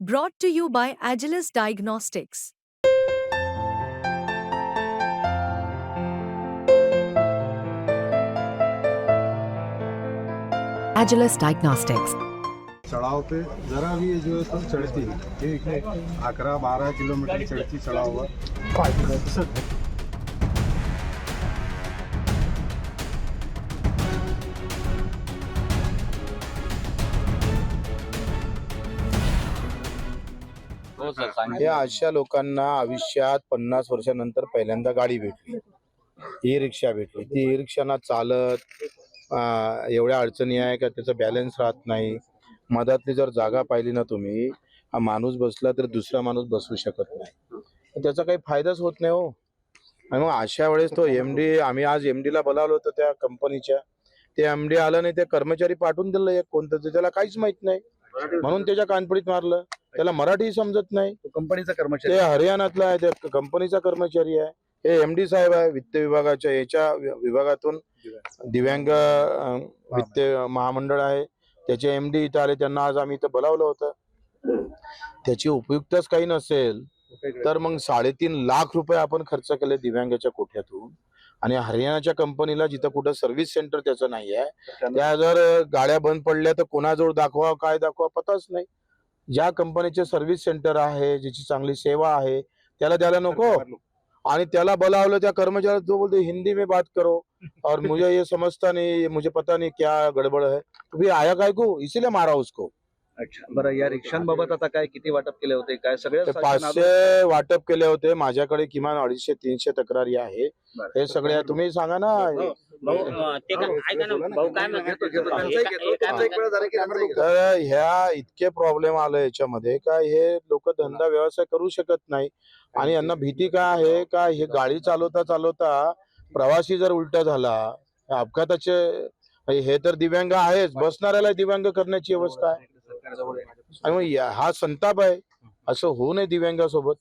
Brought to you by Agilus Diagnostics. Agilus Diagnostics. चढ़ाव पे जरा भी ये जो है तो चढ़ती ठीक है अकरा बारह किलोमीटर चढ़ती चढ़ाव हुआ हो सर या अशा लोकांना आयुष्यात पन्नास वर्षानंतर पहिल्यांदा गाडी भेटली. ई रिक्षा भेटली. ती ई रिक्षाना चालत एवढ्या अडचणी आहे का त्याचा बॅलन्स राहत नाही. मधातली जर जागा पाहिली ना तुम्ही हा माणूस बसला तर दुसरा माणूस बसू शकत नाही. त्याचा काही फायदाच होत नाही हो. आणि मग अशा वेळेस तो एम डी आम्ही आज एम ला बोलावलं होतं त्या कंपनीच्या. ते एम डी आलं नाही ते कर्मचारी पाठवून दिलं एक कोणतं त्याला काहीच माहीत नाही. म्हणून त्याच्या कानपडीत मारलं. त्याला मराठी समजत नाही. कंपनीचा कर्मचारी ते हरियाणातला आहे त्या कंपनीचा कर्मचारी आहे. हे एम डी साहेब आहे वित्त विभागाच्या याच्या विभागातून दिव्यांग. वित्त महामंडळ आहे. त्याचे एम डी इथं आले त्यांना आज आम्ही इथं बोलावलं होतं. त्याची उपयुक्तच काही नसेल तर मग साडेतीन लाख रुपये आपण खर्च केले दिव्यांगाच्या कोठ्यातून. आणि हरियाणाच्या कंपनीला जिथं कुठं सर्व्हिस सेंटर त्याचं नाही आहे त्या जर गाड्या बंद पडल्या तर कोणाजवळ दाखवा काय दाखवा पताच नाही. ज्या कंपनीचे सर्व्हिस सेंटर आहे ज्याची चांगली सेवा आहे त्याला द्यायला नको. आणि त्याला बोलावलं त्या कर्मचारी तो बोलते हिंदी में बात करो. और मुझे ये समझता नहीं ये मुझे पता नहीं क्या गड़बड़ है. तो भी आया काय को? इसीलिए मारा उसको. अच्छा. बरं या रिक्षांबाबत आता काय किती वाटप केले होते? काय सगळे पाचशे वाटप केले होते. माझ्याकडे किमान अडीचशे तीनशे तक्रारी आहे. हे सगळे तुम्ही सांगा ना? तर ह्या इतके प्रॉब्लेम आले याच्यामध्ये का हे लोक धंदा व्यवसाय करू शकत नाही. आणि यांना भीती काय आहे? का हे गाडी चालवता चालवता प्रवासी जर उलटा झाला अपघाताचे हे तर दिव्यांग आहेच. बसणाऱ्याला दिव्यांग करण्याची अवस्था आहे. आणि मग या- हा संताप आहे. असं होऊ नये दिव्यांगासोबत.